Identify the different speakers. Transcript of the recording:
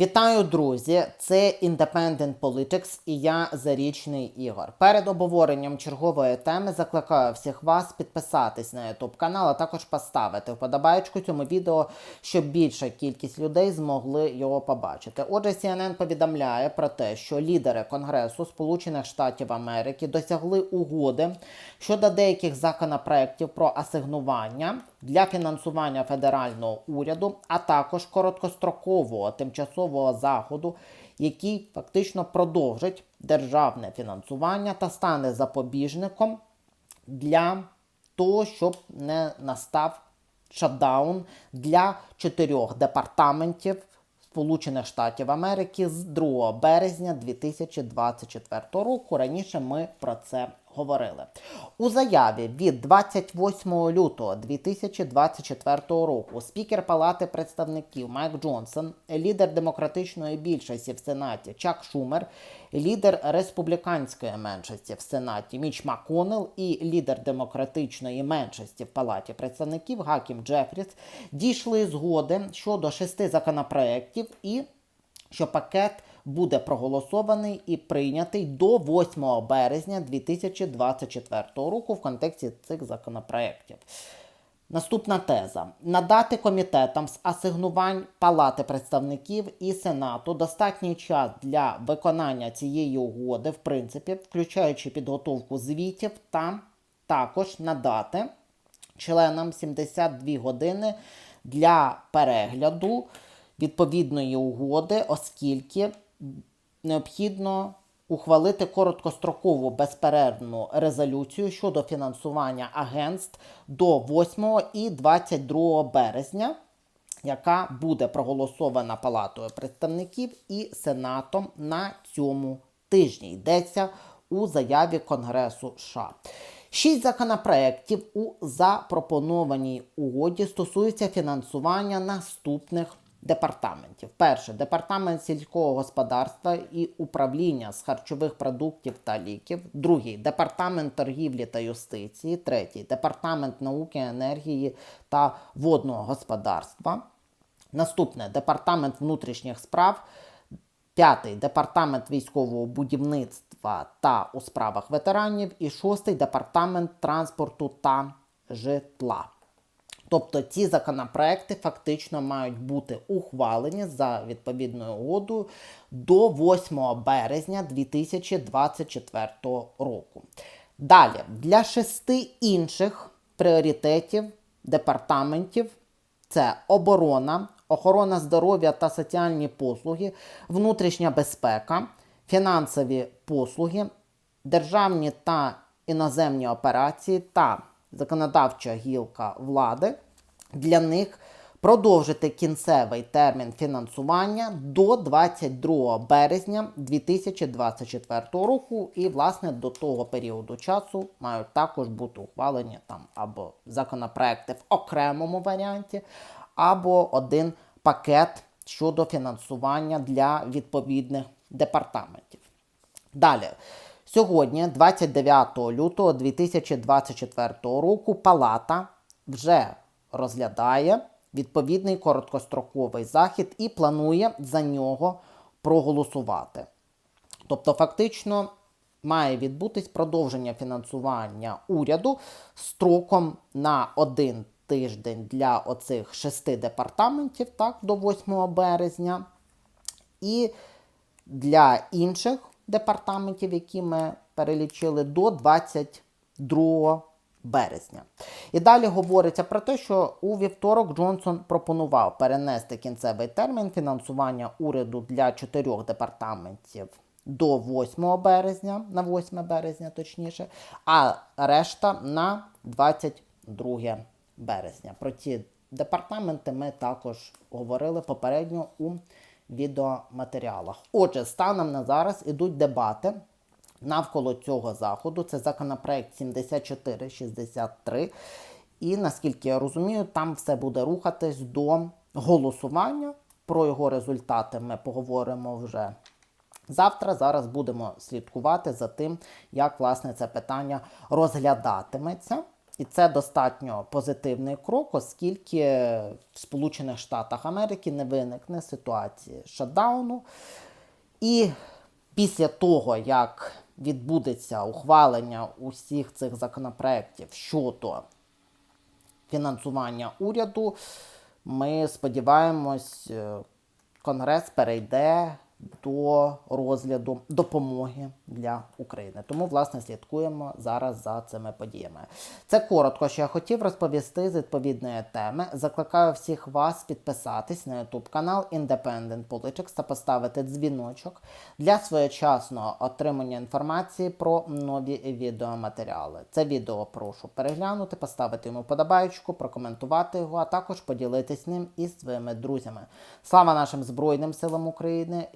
Speaker 1: Вітаю, друзі! Це Independent Politics і я Зарічний Ігор. Перед обговоренням чергової теми закликаю всіх вас підписатись на YouTube канал, а також поставити вподобайку цьому відео, щоб більша кількість людей змогли його побачити. Отже, CNN повідомляє про те, що лідери Конгресу Сполучених Штатів Америки досягли угоди щодо деяких законопроєктів про асигнування для фінансування федерального уряду, а також короткострокового тимчасового заходу, який фактично продовжить державне фінансування та стане запобіжником для того, щоб не настав шатдаун для чотирьох департаментів Сполучених Штатів Америки з 2 березня 2024 року. Раніше ми про це говорили. У заяві від 28 лютого 2024 року спікер Палати представників Майк Джонсон, лідер демократичної більшості в Сенаті Чак Шумер, лідер республіканської меншості в Сенаті Міч Маконел і лідер демократичної меншості в Палаті представників Гакім Джефріс дійшли згоди щодо шести законопроєктів і що пакет буде проголосований і прийнятий до 8 березня 2024 року в контексті цих законопроєктів. Наступна теза: надати комітетам з асигнувань Палати представників і Сенату достатній час для виконання цієї угоди, в принципі, включаючи підготовку звітів, та також надати членам 72 години для перегляду відповідної угоди, оскільки необхідно ухвалити короткострокову безперервну резолюцію щодо фінансування агентств до 8 і 22 березня, яка буде проголосована Палатою представників і Сенатом на цьому тижні. Йдеться у заяві Конгресу США. Шість законопроєктів у запропонованій угоді стосуються фінансування наступних департаментів. Перше департамент сільського господарства і управління з харчових продуктів та ліків. Другий департамент торгівлі та юстиції. Третій департамент науки, енергії та водного господарства. Наступне департамент внутрішніх справ. П'ятий департамент військового будівництва та у справах ветеранів. І шостий департамент транспорту та житла. Тобто ці законопроекти фактично мають бути ухвалені за відповідною угодою до 8 березня 2024 року. Далі, для шести інших пріоритетів департаментів це оборона, охорона здоров'я та соціальні послуги, внутрішня безпека, фінансові послуги, державні та іноземні операції та законодавча гілка влади, для них продовжити кінцевий термін фінансування до 22 березня 2024 року. І, власне, до того періоду часу мають також бути ухвалені там або законопроекти в окремому варіанті, або один пакет щодо фінансування для відповідних департаментів. Далі. Сьогодні, 29 лютого 2024 року, Палата вже розглядає відповідний короткостроковий захід і планує за нього проголосувати. Тобто, фактично, має відбутись продовження фінансування уряду строком на один тиждень для оцих шести департаментів, так, до 8 березня. І для інших департаментів, які ми перелічили, до 22 березня. І далі говориться про те, що у вівторок Джонсон пропонував перенести кінцевий термін фінансування уряду для чотирьох департаментів. До 8 березня, на 8 березня, точніше, а решта на 22 березня. Про ці департаменти ми також говорили попередньо у відеоматеріалах. Отже, станом на зараз ідуть дебати навколо цього заходу. Це законопроект 7463. І наскільки я розумію, там все буде рухатись до голосування. Про його результати ми поговоримо вже завтра. Зараз будемо слідкувати за тим, як власне це питання розглядатиметься. І це достатньо позитивний крок, оскільки в Сполучених Штатах Америки не виникне ситуації шатдауну. І після того, як відбудеться ухвалення усіх цих законопроєктів щодо фінансування уряду, ми сподіваємось, е, Конгрес перейде до розгляду допомоги для України. Тому, власне, слідкуємо зараз за цими подіями. Це коротко, що я хотів розповісти з відповідної теми. Закликаю всіх вас підписатись на YouTube канал Independent Politics та поставити дзвіночок для своєчасного отримання інформації про нові відеоматеріали. Це відео прошу переглянути, поставити йому подобаєчку, прокоментувати його, а також поділитись ним із своїми друзями. Слава нашим Збройним силам України!